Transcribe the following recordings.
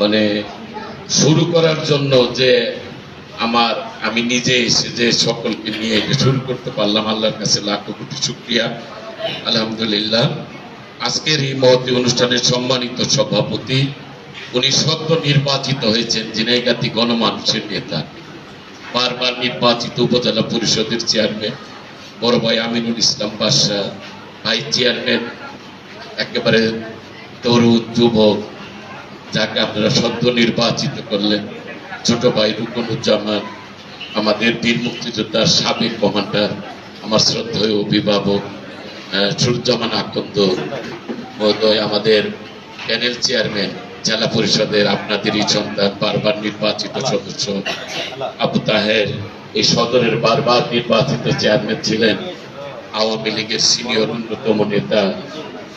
মানে শুরু করার জন্য যে আমার, আমি নিজে এসে যে সকলকে নিয়ে শুরু করতে পারলাম, আল্লাহর কাছে লাখো কোটি শুক্রিয়া, আলহামদুলিল্লাহ। আজকের এই মহতী অনুষ্ঠানের সম্মানিত সভাপতি, উনি সদ্য নির্বাচিত হয়েছেন জিনাইগাতি গণমানুষের নেতা। বারবার নির্বাচিত উপজেলা পরিষদের চেয়ারম্যান, বড় ভাই আমিনুল ইসলাম বাদশাহ, ভাই চেয়ারম্যান, একেবারে তরুণ যুবক যাকে আপনারা সদ্য নির্বাচিত করলেন, ছোট ভাই রুকনুজ্জামান আমাদের বীর মুক্তিযোদ্ধার সাবেক কমান্ডার, আমার শ্রদ্ধেয় অভিভাবক সুরুজ্জামান আকন্দ মহোদয়, আমাদের প্যানেল চেয়ারম্যান, জেলা পরিষদের আপনাদেরই সন্তান, বারবার নির্বাচিত সদস্য। আবু তাহের, এই সদরের বারবার নির্বাচিত চেয়ারম্যান ছিলেন। আওয়ামী লীগের সিনিয়র অন্যতম নেতা,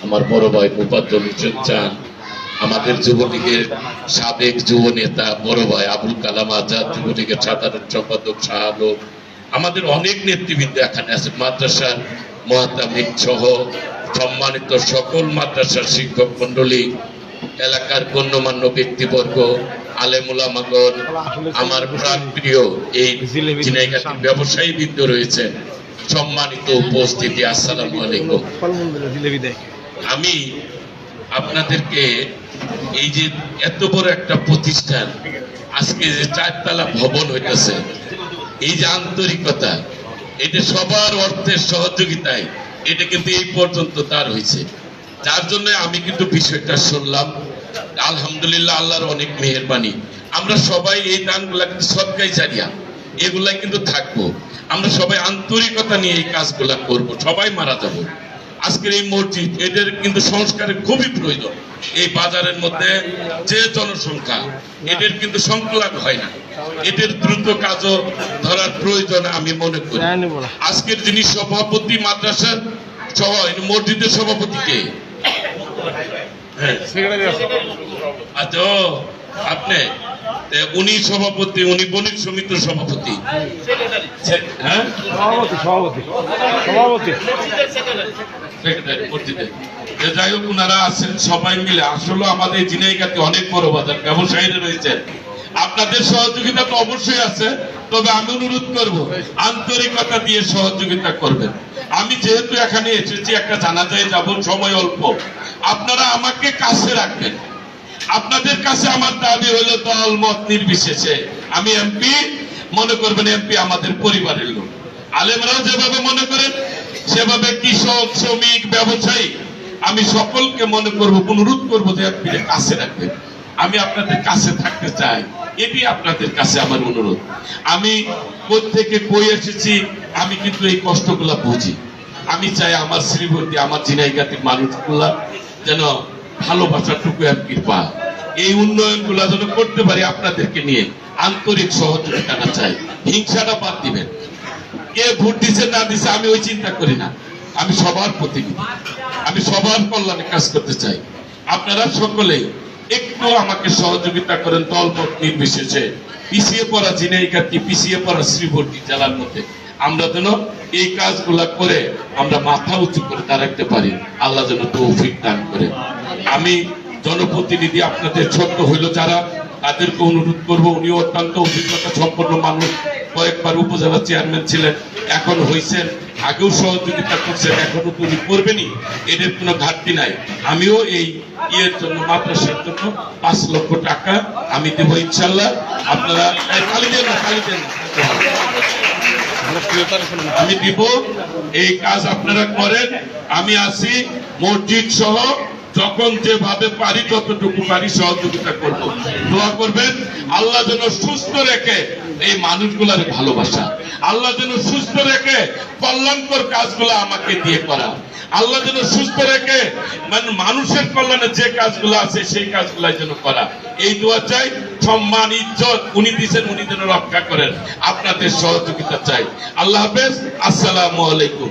আমার বড় ভাই মুবাদ্দল চান আমাদের যুবলীগের সাবেক যুব নেতা বড় ভাই আবুল কালাম আজাদ যুবলীগের সাধারণ সম্পাদক শাহ আলম আমাদের অনেক নেতৃবৃন্দ এখানে আছে মাদ্রাসার মহাতামিক সহ সম্মানিত সকল মাদ্রাসার শিক্ষক মন্ডলী এলাকার গণ্যমান্য ব্যক্তিবর্গ আলেমুলামাগণ আমার প্রাণ প্রিয় এই ব্যবসায়ী বৃন্দ রয়েছেন সম্মানিত উপস্থিতি আসসালামু আলাইকুম। আমি আপনাদেরকে এই যে এত বড় একটা প্রতিষ্ঠান, আজকে যে চারতলা ভবন হইতেছে, এই যে আন্তরিকতা, এটা সবার অর্থের সহযোগিতায় এটা কিন্তু এই পর্যন্ত তার হয়েছে যার জন্য আমি কিন্তু বিষয়টা শুনলাম। আলহামদুলিল্লাহ আল্লাহর অনেক মেহেরবানি। আমরা সবাই এই দানগুলা কিন্তু সবকাই জানিয়া এগুলাই কিন্তু থাকব। আমরা সবাই আন্তরিকতা নিয়ে এই কাজগুলা করব। সবাই মারা যাব। আজকের এই মসজিদ এদের কিন্তু সংস্কারের খুবই প্রয়োজন। এই বাজারের মধ্যে যে জনসংখ্যা এদের কিন্তু সংকলন হয় না। এদের দ্রুত কাজও ধরার প্রয়োজন আমি মনে করি। আজকের যিনি সভাপতি মাদ্রাসার সহ মসজিদের সভাপতি কে? হ্যাঁ। আচ্ছা আপনি? উনি সভাপতি উনি বণিক সমিতির সভাপতি। হ্যাঁ? সভাপতি সভাপতি যাই হোক ওনারা আছেন সবাই মিলে। আসলে আমাদের জিনাইগাতে অনেক বড় বাজার ব্যবসায়ীরা রয়েছেন আপনাদের সহযোগিতা তো অবশ্যই আছে তবে আমি অনুরোধ করব আন্তরিকতা দিয়ে সহযোগিতা করবেন। আমি যেহেতু এখানে এসেছি একটা জানাজায় যাব সময় অল্প। আপনারা আমাকে কাছে রাখবেন। আপনাদের কাছে আমার দাবি হলো দল মত নির্বিশেষে। আমি এমপি, মনে করবেন এমপি আমাদের পরিবারের লোক। আলেমরাও যেভাবে মনে করেন, সেভাবে কৃষক, শ্রমিক, ব্যবসায়ী, আমি সকলকে মনে করব, অনুরোধ করব যে এমপির কাছে রাখবেন। আমি আপনাদের কাছে থাকতে চাই। এটি আপনাদের কাছে আমার অনুরোধ। আমি থেকে কই এসেছি, আমি কিন্তু এই কষ্টগুলো বুঝি। আমি চাই আমার শ্রীবর্তী, আমার জিনাইগাতির মানুষগুলা যেন ভালোবাসাটুকু এমপির পায়। এই উন্নয়নগুলা যেন করতে পারি আপনাদেরকে নিয়ে আন্তরিক সহযোগিতাটা চাই। হিংসাটা বাদ দিবেন। কে ভোট দিছে, না দিছে, আমি ওই চিন্তা করি না। আমি সবার প্রতিনিধি। আমি সবার কল্যাণে কাজ করতে চাই। আপনারা সকলেই একটু আমাকে সহযোগিতা করেন দলমত নির্বিশেষে। পিছিয়ে পড়া জিনাইকাতি পিছিয়ে পড়া শ্রীবর্তী জেলার মধ্যে। আমরা যেন এই কাজগুলা করে আমরা মাথা উঁচু করে দাঁড়াতে পারি। আল্লাহ যেন তৌফিক দান করে আমি জনপ্রতিনিধি আপনাদের ছোট্ট হইল যারা, তাদেরকে অনুরোধ করব উনি অত্যন্ত অভিজ্ঞতা সম্পন্ন মানুষ। কয়েকবার উপজেলা চেয়ারম্যান ছিলেন, এখন হয়েছেন আগেও সহযোগিতা করছেন, এখনও তো উনি করবেনই, এদের কোনো ঘাটতি নাই। আমিও এই ইয়ের জন্য, মাদ্রাসার জন্য পাঁচ লক্ষ টাকা আমি দেবো ইনশাল্লাহ। আপনারা খালি দেন না, খালি দেন আমি দিব, এই কাজ আপনারা করেন, আমি আছি, মসজিদ সহ যখন যেভাবে পারি ততটুকু পারি সহযোগিতা করব। দোয়া করবেন, আল্লাহ যেন সুস্থ রেখে এই মানুষগুলার ভালোবাসা। আল্লাহ যেন সুস্থ রেখে কল্যাণকর কাজগুলো আমাকে দিয়ে করা আল্লাহ যেন সুস্থ রেখে মানে মানুষের কল্যাণে যে কাজগুলো আছে, সেই কাজগুলো যেন করা এই দোয়া চাই, সম্মান, ইজ্জত, উনি দিচ্ছেন উনি যেন রক্ষা করেন। আপনাদের সহযোগিতা চাই। আল্লাহ হাফেজ, আসসালামু আলাইকুম।